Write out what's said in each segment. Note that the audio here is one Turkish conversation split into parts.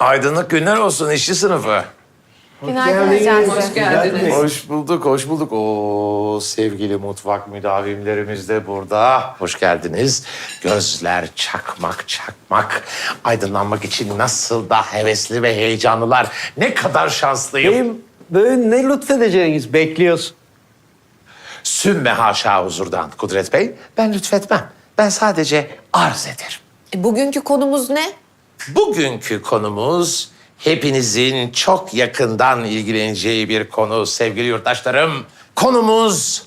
Aydınlık günler olsun işçi sınıfı. Günaydın. Hoş geldiniz. Hoş bulduk, hoş bulduk. Oo, sevgili mutfak müdavimlerimiz de burada. Hoş geldiniz. Gözler çakmak çakmak. Aydınlanmak için nasıl da hevesli ve heyecanlılar. Ne kadar şanslıyım. Beyim böyle ne lütfedeceğiniz bekliyoruz. Sümme haşa huzurdan Kudret Bey. Ben lütfetmem. Ben sadece arz ederim. E, bugünkü konumuz ne? Bugünkü konumuz hepinizin çok yakından ilgileneceği bir konu sevgili yurttaşlarım. Konumuz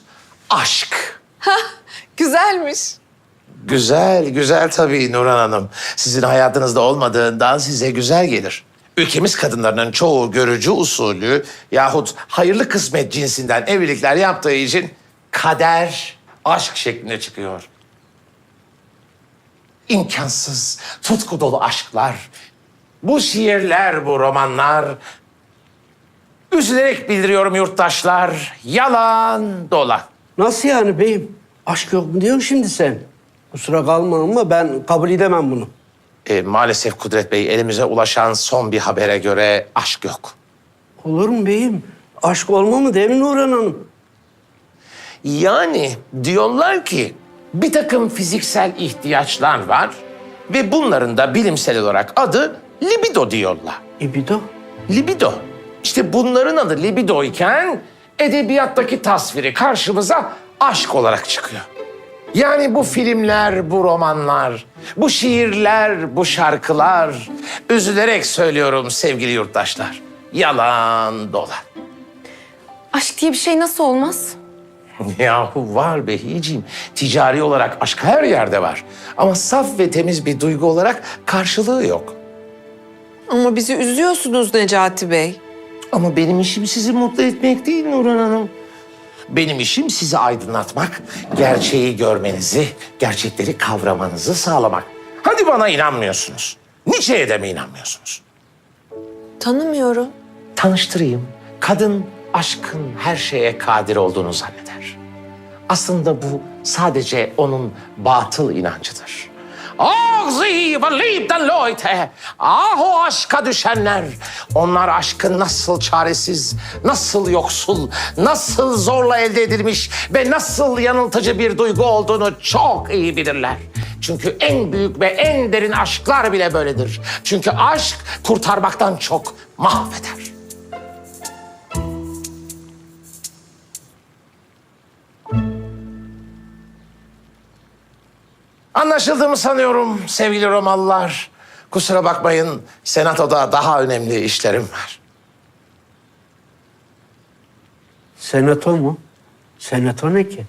aşk. Güzelmiş. Güzel, güzel tabii Nurhan Hanım. Sizin hayatınızda olmadığından size güzel gelir. Ülkemiz kadınlarının çoğu görücü usulü yahut hayırlı kısmet cinsinden evlilikler yaptığı için kader aşk şeklinde çıkıyor. İmkansız, tutku dolu aşklar, bu şiirler, bu romanlar... Üzülerek bildiriyorum yurttaşlar, yalan dolan. Nasıl yani beyim? Aşk yok mu diyorsun şimdi sen? Kusura kalma ama ben kabul edemem bunu. E, maalesef Kudret Bey elimize ulaşan son bir habere göre aşk yok. Olur mu beyim? Aşk olma mı değil mi Nurhan Hanım? Yani diyorlar ki bir takım fiziksel ihtiyaçlar var ve bunların da bilimsel olarak adı libido diyorlar. İbido. Libido. İşte bunların adı libido iken edebiyattaki tasviri karşımıza aşk olarak çıkıyor. Yani bu filmler, bu romanlar, bu şiirler, bu şarkılar üzülerek söylüyorum sevgili yurttaşlar. Yalan dolan. Aşk diye bir şey nasıl olmaz? Yahu var Behiciğim. Ticari olarak aşk her yerde var. Ama saf ve temiz bir duygu olarak karşılığı yok. Ama bizi üzüyorsunuz Necati Bey. Ama benim işim sizi mutlu etmek değil Nurhan Hanım. Benim işim sizi aydınlatmak, gerçeği görmenizi, gerçekleri kavramanızı sağlamak. Hadi bana inanmıyorsunuz. Nietzsche'ye de mi inanmıyorsunuz? Tanımıyorum. Tanıştırayım. Kadın aşkın her şeye kadir olduğunu zanneder. Aslında bu sadece onun batıl inancıdır. Ah sie verliebten Leute! Ah o aşka düşenler! Onlar aşkın nasıl çaresiz, nasıl yoksul, nasıl zorla elde edilmiş ve nasıl yanıltıcı bir duygu olduğunu çok iyi bilirler. Çünkü en büyük ve en derin aşklar bile böyledir. Çünkü aşk kurtarmaktan çok mahveder. Anlaşıldığımı sanıyorum sevgili Romalılar. Kusura bakmayın, senatoda daha önemli işlerim var. Senato mu? Senato ne ki?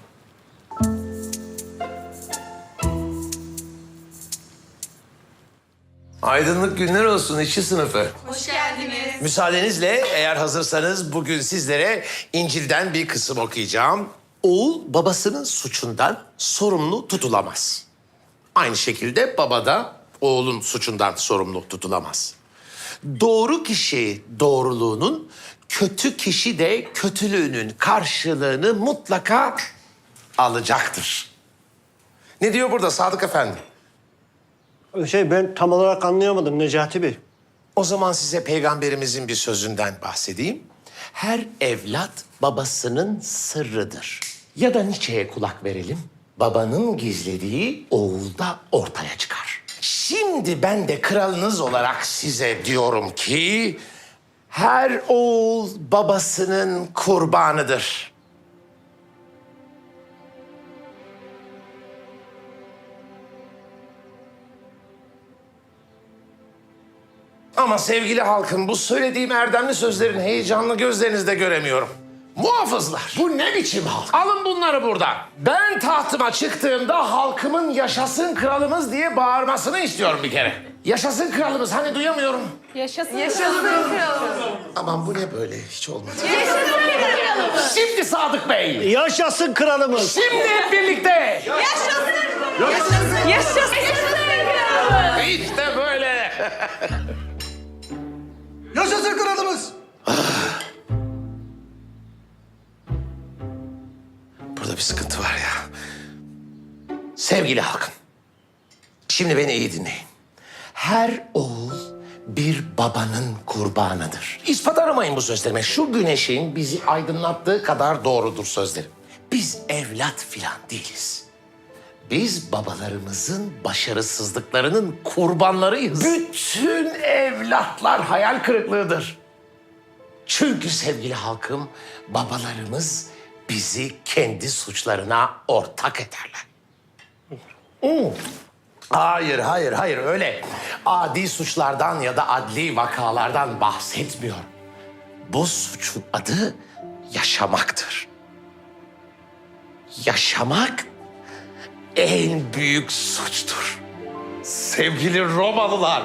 Aydınlık günler olsun işçi sınıfı. Hoş geldiniz. Müsaadenizle eğer hazırsanız bugün sizlere İncil'den bir kısım okuyacağım. Oğul babasının suçundan sorumlu tutulamaz. Aynı şekilde baba da oğlun suçundan sorumlu tutulamaz. Doğru kişi doğruluğunun, kötü kişi de kötülüğünün karşılığını mutlaka alacaktır. Ne diyor burada Sadık Efendi? Şey ben tam olarak anlayamadım Necati Bey. O zaman size peygamberimizin bir sözünden bahsedeyim. Her evlat babasının sırrıdır. Ya da Nietzsche'ye kulak verelim. Babanın gizlediği oğulda ortaya çıkar. Şimdi ben de kralınız olarak size diyorum ki... ...her oğul babasının kurbanıdır. Ama sevgili halkım bu söylediğim erdemli sözlerin heyecanlı gözlerinizde göremiyorum. Muhafızlar. Bu ne biçim halk? Alın bunları buradan. Ben tahtıma çıktığımda halkımın yaşasın kralımız diye bağırmasını istiyorum bir kere. Yaşasın kralımız hani duyamıyorum. Yaşasın, kralımız. Aman bu ne böyle hiç olmadı. Yaşasın kralımız. Şimdi Sadık Bey. Yaşasın kralımız. Şimdi hep birlikte. Yaşasın. Yaşasın kralımız. İşte böyle. Yaşasın kralımız. Burada bir sıkıntı var ya. Sevgili halkım. Şimdi beni iyi dinleyin. Her oğul bir babanın kurbanıdır. İspat aramayın bu sözlerime. Şu güneşin bizi aydınlattığı kadar doğrudur sözlerim. Biz evlat filan değiliz. Biz babalarımızın başarısızlıklarının kurbanlarıyız. Bütün evlatlar hayal kırıklığıdır. Çünkü sevgili halkım, babalarımız bizi kendi suçlarına ortak ederler. Hmm. Hayır, hayır, hayır öyle. Adi suçlardan ya da adli vakalardan bahsetmiyor. Bu suçun adı yaşamaktır. Yaşamak en büyük suçtur. Sevgili Romalılar,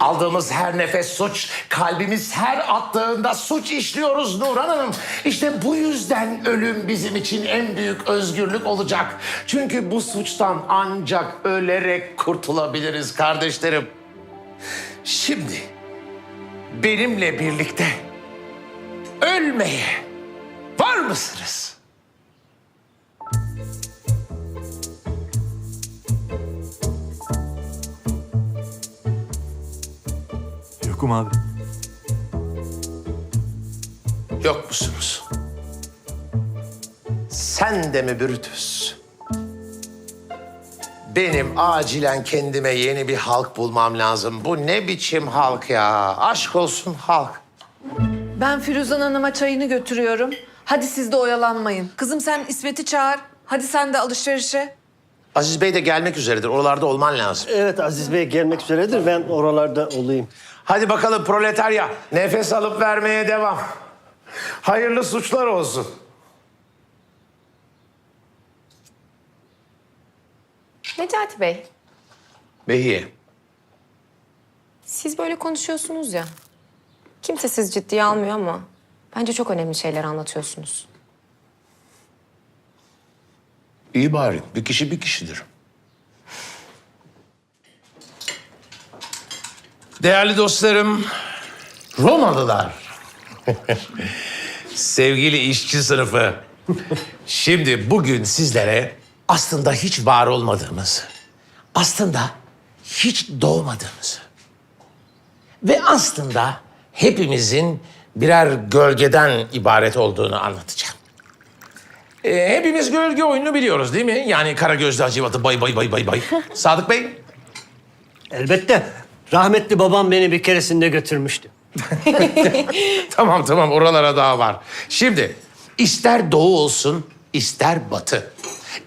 aldığımız her nefes suç, kalbimiz her attığında suç işliyoruz Nurhan Hanım. İşte bu yüzden ölüm bizim için en büyük özgürlük olacak. Çünkü bu suçtan ancak ölerek kurtulabiliriz kardeşlerim. Şimdi benimle birlikte ölmeye var mısınız? Yokum abi. Yok musunuz? Sen de mi Brutus? Benim acilen kendime yeni bir halk bulmam lazım. Bu ne biçim halk ya? Aşk olsun halk. Ben Firuzan Hanım'a çayını götürüyorum. Hadi siz de oyalanmayın. Kızım sen İsmet'i çağır. Hadi sen de alışverişe. Aziz Bey de gelmek üzeredir. Oralarda olman lazım. Evet Aziz Bey gelmek üzeredir. Ben oralarda olayım. Hadi bakalım proletarya. Nefes alıp vermeye devam. Hayırlı suçlar olsun. Necati Bey, Behiye. siz böyle konuşuyorsunuz ya. Kimse sizi ciddiye almıyor ama bence çok önemli şeyler anlatıyorsunuz. İyi bari. Bir kişi bir kişidir. Değerli dostlarım, Romalılar. Sevgili işçi sınıfı. Şimdi bugün sizlere aslında hiç var olmadığımızı, aslında hiç doğmadığımızı ve aslında hepimizin birer gölgeden ibaret olduğunu anlatacağım. Ee, hepimiz gölge oyununu biliyoruz değil mi? Yani kara gözlü Hacivat'ı bay bay bay bay bay. Sadık Bey? Elbette. Rahmetli babam beni bir keresinde götürmüştü. Tamam tamam oralara daha var. Şimdi ister doğu olsun ister batı.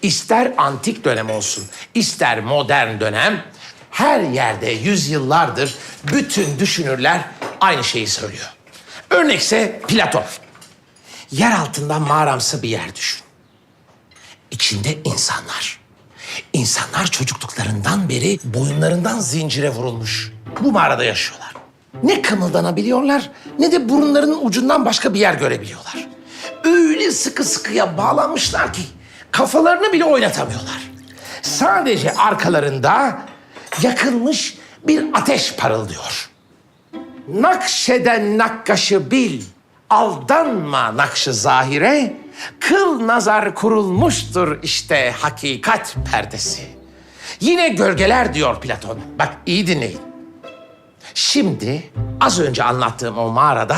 ister antik dönem olsun ister modern dönem her yerde yüzyıllardır bütün düşünürler aynı şeyi söylüyor. Örnekse Platon. Yer altından mağaramsı bir yer düşün. İçinde insanlar. İnsanlar çocukluklarından beri boyunlarından zincire vurulmuş. Bu mağarada yaşıyorlar. Ne kımıldanabiliyorlar ne de burunlarının ucundan başka bir yer görebiliyorlar. Öyle sıkı sıkıya bağlanmışlar ki kafalarını bile oynatamıyorlar. Sadece arkalarında yakılmış bir ateş parıldıyor. Nakşeden nakkaşı bil, aldanma nakşı zahire, kıl nazar kurulmuştur işte hakikat perdesi. Yine gölgeler diyor Platon. Bak iyi dinleyin. Şimdi az önce anlattığım o mağarada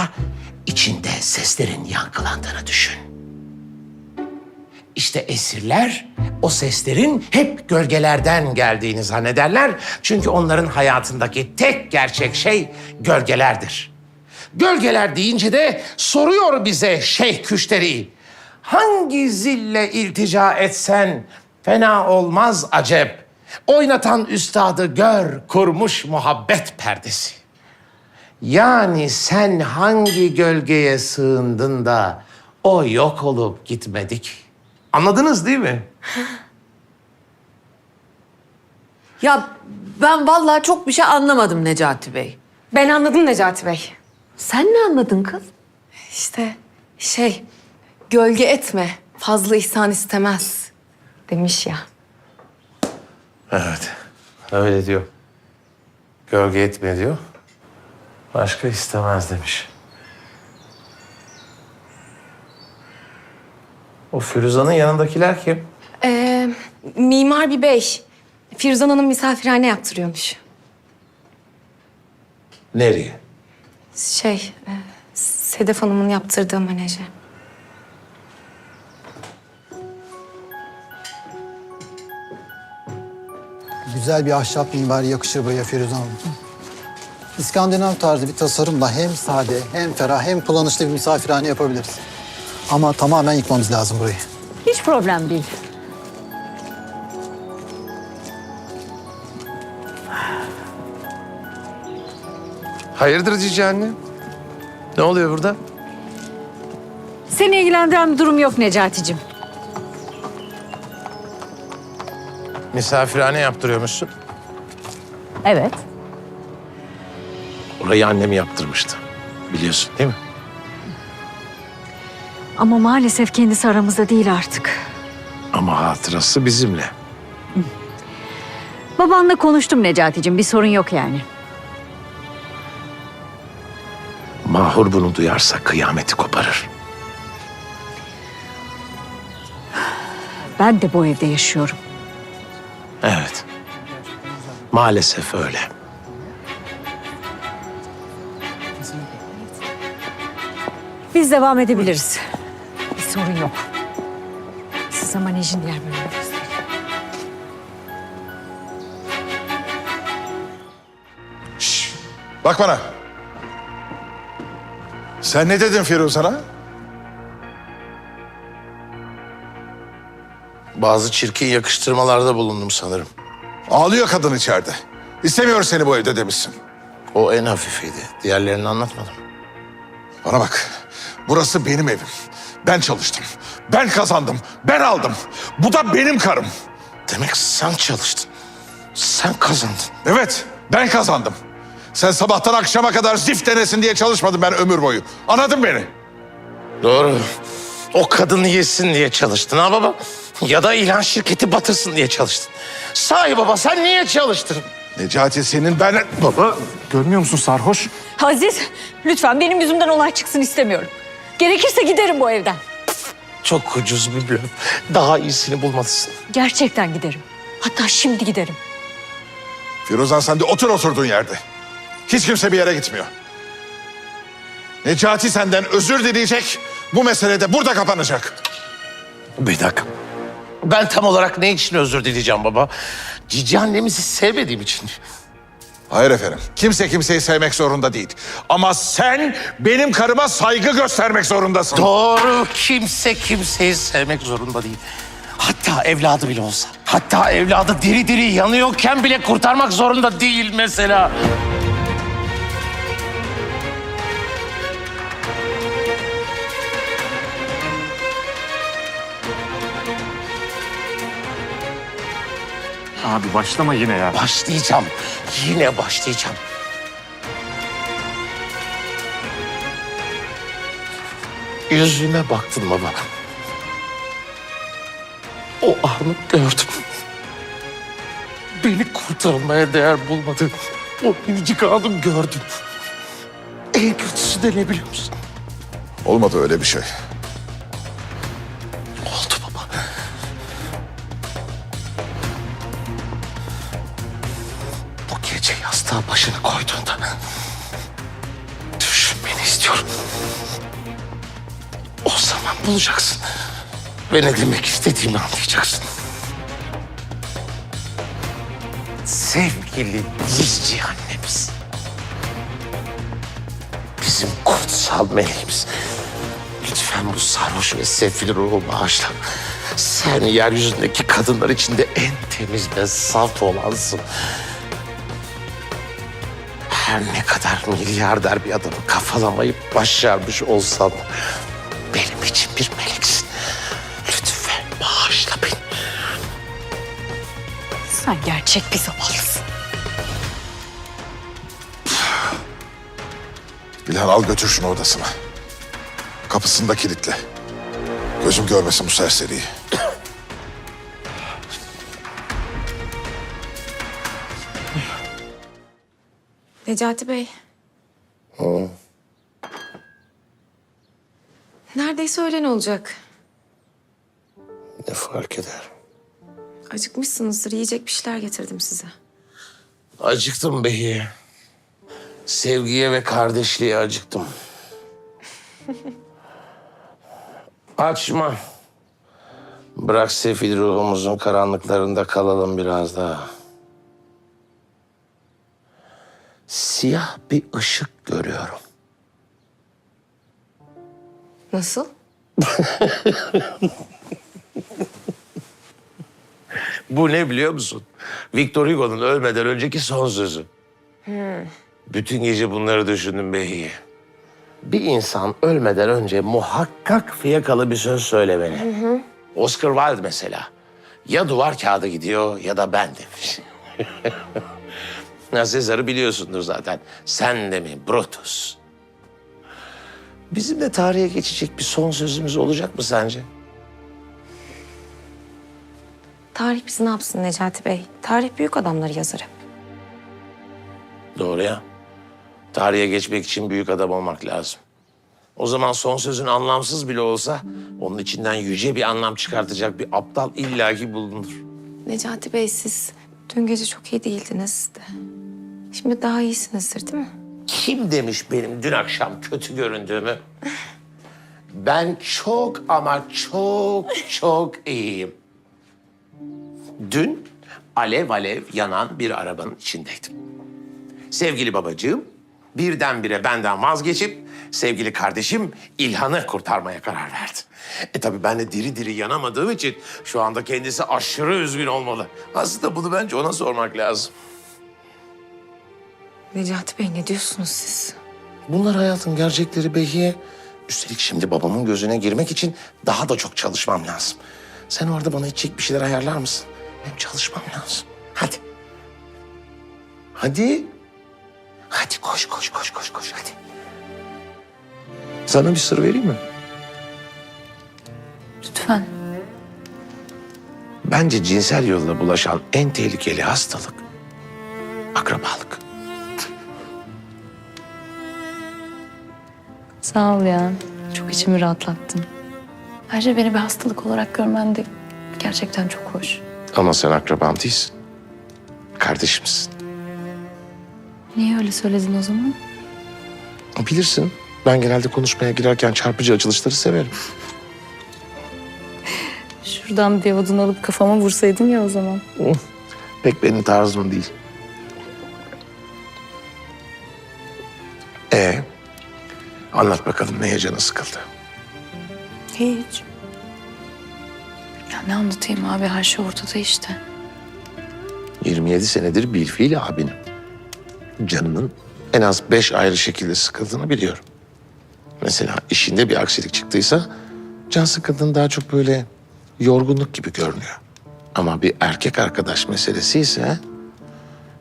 içinde seslerin yankılandığını düşün. İşte esirler o seslerin hep gölgelerden geldiğini zannederler. Çünkü onların hayatındaki tek gerçek şey gölgelerdir. Gölgeler deyince de soruyor bize Şeyh Küşteri. Hangi zille iltica etsen fena olmaz acep. Oynatan üstadı gör kurmuş muhabbet perdesi. Yani sen hangi gölgeye sığındın da o yok olup gitmedik? Anladınız değil mi? Ya ben vallahi çok bir şey anlamadım Necati Bey. Ben anladım Necati Bey. Sen ne anladın kız? İşte şey, gölge etme, fazla ihsan istemez demiş ya. Evet, öyle diyor. Gölge etme diyor. Başka istemez demiş. O Firuza'nın yanındakiler kim? Ee, mimar bir bey. Firuzan Hanım misafirhane yaptırıyormuş. Nereye? Şey, e, Sedef Hanım'ın yaptırdığı menaje. Güzel bir ahşap minber yakışır buraya Firuze Hanım. İskandinav tarzı bir tasarımla hem sade, hem ferah, hem kullanışlı bir misafirhane yapabiliriz. Ama tamamen yıkmamız lazım burayı. Hiç problem değil. Hayırdır Cici anne? Ne oluyor burada? Seni ilgilendiren bir durum yok Necati'cim. Misafirhane yaptırıyormuşsun. Evet. Orayı annem yaptırmıştı. Biliyorsun değil mi? Ama maalesef kendisi aramızda değil artık. Ama hatırası bizimle. Babanla konuştum Necati'cim. Bir sorun yok yani. Mahur bunu duyarsa kıyameti koparır. Ben de bu evde yaşıyorum. Evet. Maalesef öyle. Biz devam edebiliriz. Bir sorun yok. Size manejin diğer bölümünü göstereyim. Bak bana. Sen ne dedin Firuzan'a? Bazı çirkin yakıştırmalarda bulundum sanırım. Ağlıyor kadın içeride. İstemiyor seni bu evde demişsin. O en hafifiydi. Diğerlerini anlatmadım. Bana bak. Burası benim evim. Ben çalıştım. Ben kazandım. Ben aldım. Bu da benim karım. Demek sen çalıştın. Sen kazandın. Evet, ben kazandım. Sen sabahtan akşama kadar zift denesin diye çalışmadın ben ömür boyu. Anladın beni? Doğru. O kadını yesin diye çalıştın ha baba. Ya da ilan şirketi batırsın diye çalıştın. Sahi baba sen niye çalıştın? Necati senin ben... Baba görmüyor musun sarhoş? Aziz, lütfen benim yüzümden olay çıksın istemiyorum. Gerekirse giderim bu evden. Çok ucuz bir blöf. Daha iyisini bulmalısın. Gerçekten giderim. Hatta şimdi giderim. Firuzan sen de otur oturduğun yerde. Hiç kimse bir yere gitmiyor. Necati senden özür dileyecek. Bu mesele de burada kapanacak. Bir dakika. Ben tam olarak ne için özür dileyeceğim baba? Cici annemizi sevmediğim için. Hayır efendim. Kimse kimseyi sevmek zorunda değil. Ama sen benim karıma saygı göstermek zorundasın. Doğru. Kimse kimseyi sevmek zorunda değil. Hatta evladı bile olsa. Hatta evladı diri diri yanıyorken bile kurtarmak zorunda değil mesela. Abi başlama yine ya. Başlayacağım. Yine başlayacağım. Yüzüme baktın baba. O anı gördüm. Beni kurtarmaya değer bulmadın. O minicik anı gördüm. En kötüsü de ne biliyor musun? Olmadı öyle bir şey. Yastığa başını koyduğunda düşünmeni istiyorum. O zaman bulacaksın. Ve ne demek istediğimi anlayacaksın. Sevgili dizci annemiz. Bizim kutsal meleğimiz. Lütfen bu sarhoş ve sefil ruhu bağışla. Sen yeryüzündeki kadınlar içinde en temiz ve saf olansın. Her ne kadar milyarder bir adamı kafalamayı başarmış olsan... ...benim için bir meleksin. Lütfen bağışla beni. Sen gerçek bir zavallısın. İlhan al götür şunu odasına. Kapısını da kilitle. Gözüm görmesin bu serseriyi. Necati Bey. Neredeyse öğlen olacak. Ne fark eder? Acıkmışsınızdır. Yiyecek bir şeyler getirdim size. Acıktım Behiye. Sevgiye ve kardeşliğe acıktım. Açma. Bırak sefil ruhumuzun karanlıklarında kalalım biraz daha. Siyah bir ışık görüyorum. Nasıl? Bu ne biliyor musun? Victor Hugo'nun ölmeden önceki son sözü. Bütün gece bunları düşündüm Behiye. Bir insan ölmeden önce muhakkak fiyakalı bir söz söylemeli. Oscar Wilde mesela. Ya duvar kağıdı gidiyor ya da ben demiş. Sezar'ı biliyorsundur zaten. Sen de mi Brutus? Bizim de tarihe geçecek bir son sözümüz olacak mı sence? Tarih bizi ne yapsın Necati Bey? Tarih büyük adamları yazar hep. Doğru ya. Tarihe geçmek için büyük adam olmak lazım. O zaman son sözün anlamsız bile olsa onun içinden yüce bir anlam çıkartacak bir aptal illaki bulunur. Necati Bey siz dün gece çok iyi değildiniz de. Şimdi daha iyisinizdir değil mi? Kim demiş benim dün akşam kötü göründüğümü? Ben çok ama çok çok iyiyim. Dün alev alev yanan bir arabanın içindeydim. Sevgili babacığım birdenbire benden vazgeçip sevgili kardeşim İlhan'ı kurtarmaya karar verdi. E tabii ben de diri diri yanamadığım için şu anda kendisi aşırı üzgün olmalı. Aslında bunu bence ona sormak lazım. Necati Bey ne diyorsunuz siz? Bunlar hayatın gerçekleri Behiye. Üstelik şimdi babamın gözüne girmek için daha da çok çalışmam lazım. Sen orada bana içecek bir şeyler ayarlar mısın? Benim çalışmam lazım. Hadi. Hadi. Hadi koş koş koş koş koş hadi. Sana bir sır vereyim mi? Lütfen. Bence cinsel yolla bulaşan en tehlikeli hastalık akrabalık. Sağ ol ya. Çok içimi rahatlattın. Ayrıca beni bir hastalık olarak görmen de gerçekten çok hoş. Ama sen akrabam değilsin. Kardeşimsin. Niye öyle söyledin o zaman? Bilirsin. Ben genelde konuşmaya girerken çarpıcı açılışları severim. Şuradan bir odun alıp kafama vursaydın ya o zaman. Pek benim tarzım değil. Ee, anlat bakalım neye canı sıkıldı? Hiç. Ya ne anlatayım abi her şey ortada işte. 27 senedir bilfiil abinim. Canının en az beş ayrı şekilde sıkıldığını biliyorum. Mesela işinde bir aksilik çıktıysa can sıkıldığın daha çok böyle yorgunluk gibi görünüyor. Ama bir erkek arkadaş meselesi ise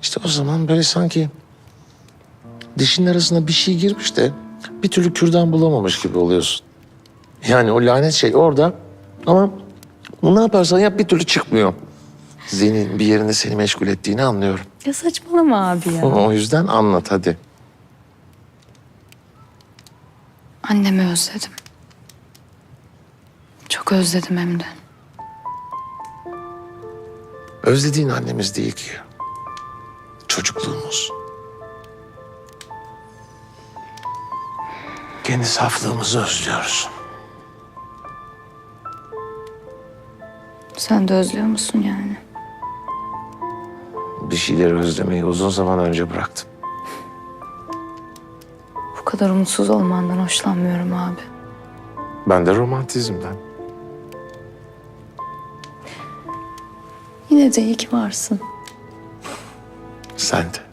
işte o zaman böyle sanki dişin arasına bir şey girmiş de bir türlü kürdan bulamamış gibi oluyorsun. Yani o lanet şey orada ama ne yaparsan yap bir türlü çıkmıyor. Zihnin bir yerinde seni meşgul ettiğini anlıyorum. Ya saçmalama abi ya. O yüzden anlat hadi. Annemi özledim. Çok özledim hem de. Özlediğin annemiz değil ki. Çocukluğumuz. Kendi saflığımızı özlüyoruz. Sen de özlüyor musun yani? Bir şeyleri özlemeyi uzun zaman önce bıraktım. Kadar umutsuz olmandan hoşlanmıyorum abi. Ben de romantizmden. Yine de iyi ki varsın. Sen de.